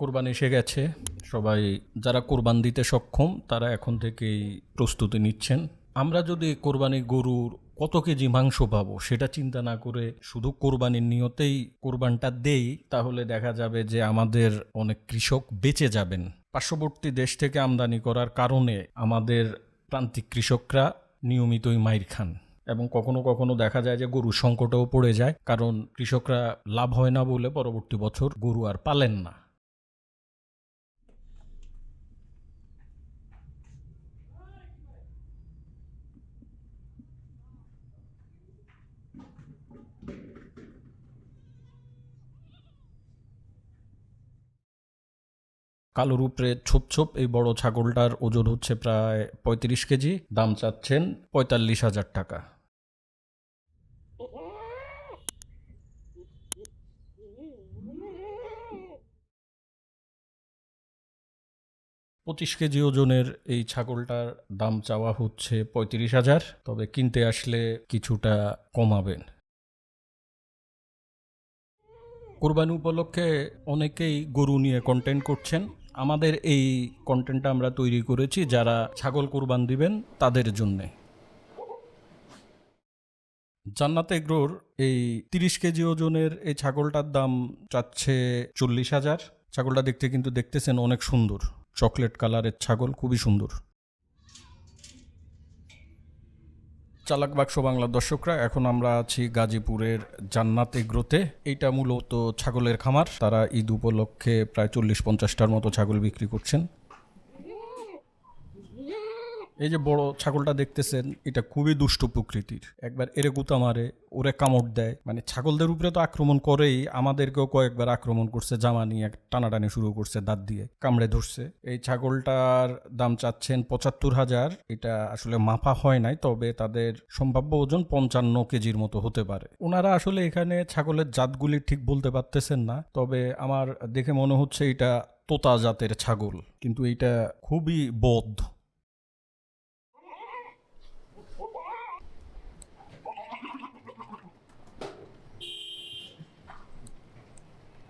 কোরবানি এসে গেছে। সবাই যারা কোরবান দিতে সক্ষম, তারা এখন থেকেই প্রস্তুতি নিচ্ছেন। আমরা যদি কোরবানি গরুর কত কেজি মাংস পাবো, সেটা চিন্তা না করে শুধু কোরবানির নিয়তেই কোরবানটা দেই, তাহলে দেখা যাবে যে আমাদের অনেক কৃষক বেঁচে যাবেন। পার্শ্ববর্তী দেশ থেকে আমদানি করার কারণে আমাদের প্রান্তিক কৃষকরা নিয়মিতই মাইর খান এবং কখনো কখনো দেখা যায় যে গরু সংকটেও পড়ে যায়, কারণ কৃষকরা লাভ হয় না বলে পরবর্তী বছর গরু আর পালেন না। কালোর উপরে ছোপ ছোপ এই বড় ছাগলটার ওজন হচ্ছে প্রায় পঁয়ত্রিশ কেজি, দাম চাচ্ছেন পঁয়তাল্লিশ হাজার টাকা। পঁচিশ কেজি ওজনের এই ছাগলটার দাম চাওয়া হচ্ছে পঁয়ত্রিশ হাজার, তবে কিনতে আসলে কিছুটা কমাবেন। কোরবানি উপলক্ষে অনেকেই গরু নিয়ে কন্টেন্ট করছেন। আমাদের এই কন্টেন্টটা আমরা তৈরি করেছি যারা ছাগল কোরবান দিবেন তাদের জন্যে। জান্নাত এগ্রোর এই তিরিশ কেজি ওজনের এই ছাগলটার দাম চাচ্ছে চল্লিশ হাজার। ছাগলটা দেখতে কিন্তু দেখতেছেন অনেক সুন্দর। চকলেট কালারের ছাগল, খুবই সুন্দর। চালাক বাক্স বাংলা দর্শকরা, এখন আমরা আছি গাজীপুরের জান্নাত এগ্রোতে এইটা মূলত ছাগলের খামার। তারা ঈদ উপলক্ষে প্রায় চল্লিশ পঞ্চাশটার মতো ছাগল বিক্রি করছেন। এই যে বড় ছাগলটা দেখতেছেন, এটা খুবই দুষ্ট প্রকৃতির। একবার এরে গুতা মারে ওরে কামড় দেয়। মানে ছাগলদের উপরে তো আক্রমণ করেই আমাদেরকেও কয়েকবার আক্রমণ করছে, জামা নিয়ে টানাটানি শুরু করছে দাঁত দিয়ে, কামড়ে ধরছে। এই ছাগলটার দাম চাচ্ছেন পঁচাত্তর হাজার। এটা আসলে মাপা হয় নাই, তবে তাদের সম্ভাব্য ওজন পঞ্চান্ন কেজির মতো হতে পারে। ওনারা আসলে এখানে ছাগলের জাতগুলি ঠিক বলতে পারতেছেন না, তবে আমার দেখে মনে হচ্ছে এটা তোতা জাতের ছাগল। কিন্তু এটা খুবই বধ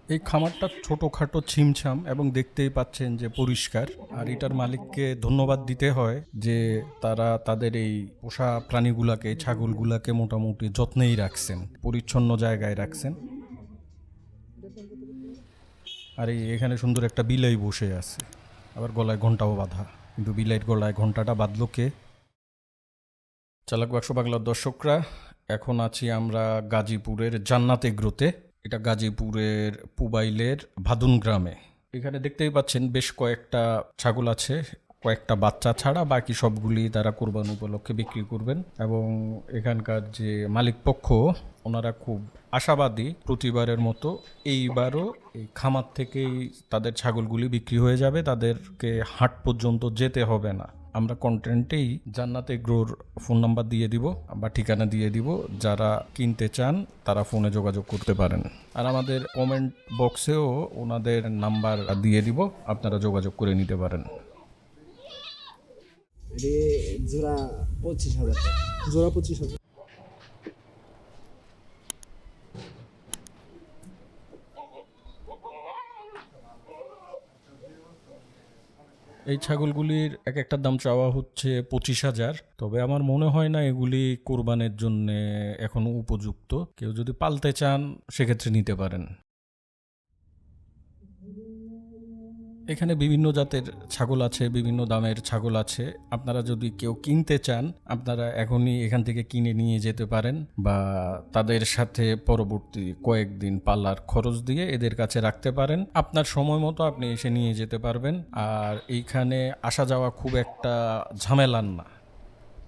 এই খামারটা ছোটোখাটো ছিমছাম এবং দেখতেই পাচ্ছেন যে পরিষ্কার। আর এটার মালিককে ধন্যবাদ দিতে হয় যে তারা তাদের এই পোষা প্রাণীগুলাকে, ছাগলগুলাকে মোটামুটি যত্নেই রাখছেন, পরিচ্ছন্ন জায়গায় রাখছেন। আর এই এখানে সুন্দর একটা বিলাই বসে আছে। আবার গলায় ঘন্টাও বাঁধা। কিন্তু বিলাইয়ের গলায় ঘন্টাটা বাঁধলো কে? চালাক বাক্স বাংলার দর্শকরা, এখন আছি আমরা গাজীপুরের জান্নাত এগ্রোতে এটা গাজীপুরের পুবাইলের ভাদুন গ্রামে। এখানে দেখতেই পাচ্ছেন বেশ কয়েকটা ছাগল আছে, কয়েকটা বাচ্চা ছাড়া বাকি সবগুলি তারা কোরবান উপলক্ষে বিক্রি করবেন এবং এখানকার যে মালিক পক্ষ, ওনারা খুব আশাবাদী প্রতিবারের মতো এইবারও এই খামার থেকেই তাদের ছাগলগুলি বিক্রি হয়ে যাবে, তাদেরকে হাট পর্যন্ত যেতে হবে না। আমরা কন্টেন্টেই জান্নাতে গ্রোর ফোন নাম্বার দিয়ে দিব বা ঠিকানা দিয়ে দিব। যারা কিনতে চান, তারা ফোনে যোগাযোগ করতে পারেন। আর আমাদের কমেন্ট বক্সেও ওনাদের নাম্বার দিয়ে দিব, আপনারা যোগাযোগ করে নিতে পারেন। জোড়া পঁচিশ হাজার জোড়া পঁচিশ হাজার। এই ছাগলগুলির এক একটা দাম চাওয়া হচ্ছে পঁচিশ হাজার। তবে আমার মনে হয় না এগুলি কোরবানের জন্য এখনও উপযুক্ত। কেউ যদি পালতে চান, সেক্ষেত্রে নিতে পারেন। এখানে বিভিন্ন জাতের ছাগল আছে, বিভিন্ন দামের ছাগল আছে। আপনারা যদি কেউ কিনতে চান, আপনারা এখনই এখান থেকে কিনে নিয়ে যেতে পারেন বা তাদের সাথে পরবর্তী কয়েকদিন পাল্লার খরচ দিয়ে এদের কাছে রাখতে পারেন। আপনার সময় মতো আপনি এসে নিয়ে যেতে পারবেন। আর এইখানে আসা যাওয়া খুব একটা ঝামেলার না,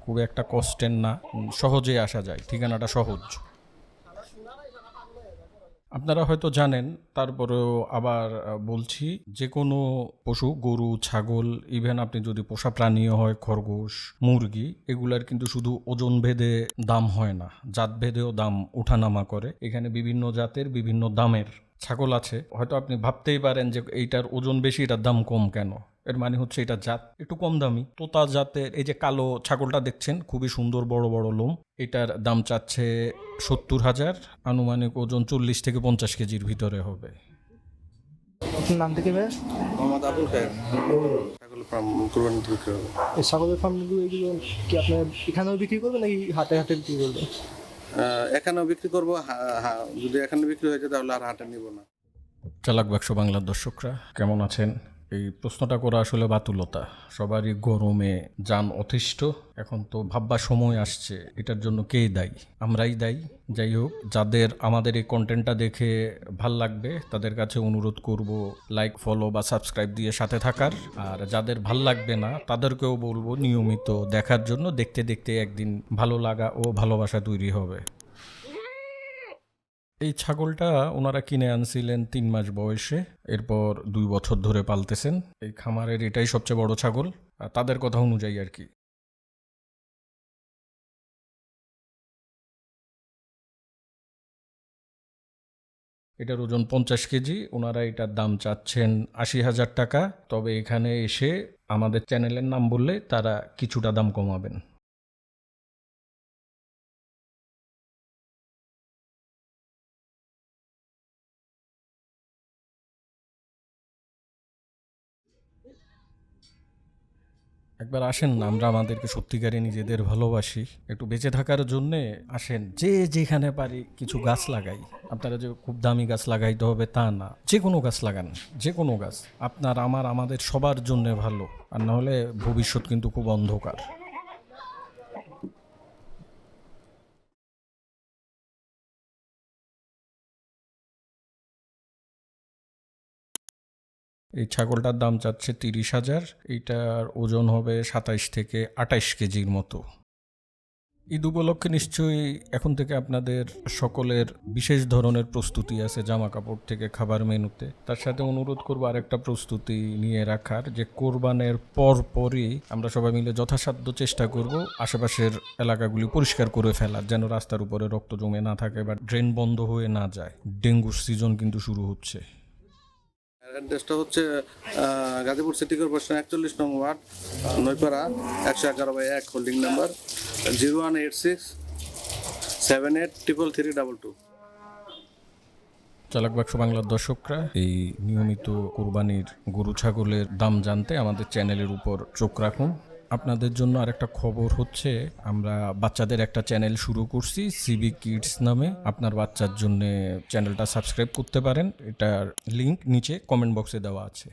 খুব একটা কষ্টের না সহজে আসা যায়, ঠিকানাটা সহজ। আপনারা হয়তো জানেন, তারপরেও আবার বলছি যে কোনো পশু, গরু, ছাগল ইভেন আপনি যদি পোষা প্রাণীও হয়, খরগোশ, মুরগি, এগুলার কিন্তু শুধু ওজন ভেদে দাম হয় না, জাত ভেদেও দাম ওঠানামা করে। এখানে বিভিন্ন জাতের বিভিন্ন দামের ছাগল আছে। হয়তো আপনি ভাবতেই পারেন যে এইটার ওজন বেশি, এটার দাম কম কেন? এর মানে হচ্ছে এটা জাত। একটু কম দামি। তোতা জাতের এই যে কালো ছাগলটা দেখছেন খুবই সুন্দর বড় বড় লোম। এটার দাম চাচ্ছে সত্তর হাজার। আনুমানিক ওজন চল্লিশ থেকে পঞ্চাশ কেজির ভিতরে হবে। নাম থেকে ভাই মোহাম্মদ আবুল খায়ের। ছাগল ফার্ম কোরবানি বিক্রি হবে। এই ছাগলের ফার্মগুলো এগুলো কি আপনার এখানেও বিক্রি করবেন নাকি হাটে হাটে বিক্রি করবেন এখানেও বিক্রি করব। যদি এখানে বিক্রি হয়ে যায় তাহলে আর হাটে নিব না। চালাক বাক্স বাংলার দর্শকরা কেমন আছেন? এই প্রশ্নটা করা আসলে বাতুলতা। সবারই গরমে যান অতিষ্ঠ। এখন তো ভাববার সময় আসছে, এটার জন্য কে দায়ী? আমরাই দায়ী। যাই হোক, যাদের আমাদের এই কন্টেন্টটা দেখে ভালো লাগবে, তাদের কাছে অনুরোধ করব লাইক ফলো বা সাবস্ক্রাইব দিয়ে সাথে থাকার। আর যাদের ভালো লাগবে না, তাদেরকেও বলব নিয়মিত দেখার জন্য। দেখতে দেখতে একদিন ভালো লাগা ও ভালোবাসা তৈরি হবে। এই ছাগলটা ওনারা কিনে আনছিলেন তিন মাস বয়সে, এরপর দুই বছর ধরে পালতেছেন। এই খামারের এটাই সবচেয়ে বড় ছাগল তাদের কথা অনুযায়ী আর কি। এটার ওজন পঞ্চাশ কেজি, ওনারা এটার দাম চাচ্ছেন আশি হাজার টাকা। তবে এখানে এসে আমাদের চ্যানেলের নাম বললে তারা কিছুটা দাম কমাবেন। একবার আসেন না, আমরা আমাদেরকে সত্যিকারে নিজেদের ভালোবাসি। একটু বেঁচে থাকার জন্যে আসেন। যে যেখানে পারি কিছু গাছ লাগাই। আপনারা যে খুব দামি গাছ লাগাইতে হবে তা না। যে কোনো গাছ লাগান, যে কোনো গাছ। আপনার, আমার, আমাদের সবার জন্য ভালো। আর নাহলে ভবিষ্যৎ কিন্তু খুব অন্ধকার। এই ছাগলটার দাম চাচ্ছে তিরিশ হাজার, এইটার ওজন হবে সাতাইশ থেকে আটাইশ কেজির মতো। ঈদ উপলক্ষে নিশ্চয়ই এখন থেকে আপনাদের সকলের বিশেষ ধরনের প্রস্তুতি আছে জামা কাপড় থেকে খাবার মেনুতে। তার সাথে অনুরোধ করব আরেকটা প্রস্তুতি নিয়ে রাখার, যে কোরবানের পর পরই আমরা সবাই মিলে যথাসাধ্য চেষ্টা করব আশেপাশের এলাকাগুলি পরিষ্কার করে ফেলার, যেন রাস্তার উপরে রক্ত জমে না থাকে বা ড্রেন বন্ধ হয়ে না যায়। ডেঙ্গুর সিজন কিন্তু শুরু হচ্ছে। অ্যাড্রেসটা হচ্ছে গাজীপুর সিটি কর্পোরেশন একচল্লিশ নং ওয়ার্ড নৈপাড়া, একশো এগারো বাই এক holding number zero one eight six seven eight triple three double two চালক বাক্স বাংলার দর্শকরা, এই নিয়মিত কোরবানির গরু, ছাগলের দাম জানতে আমাদের চ্যানেলের উপর চোখ রাখুন। আপনাদের জন্য আরেকটা খবর হচ্ছে, আমরা বাচ্চাদের একটা চ্যানেল শুরু করছি সিবি কিডস নামে। আপনার বাচ্চার জন্য চ্যানেলটা সাবস্ক্রাইব করতে পারেন। এটার লিংক নিচে কমেন্ট বক্সে দেওয়া আছে।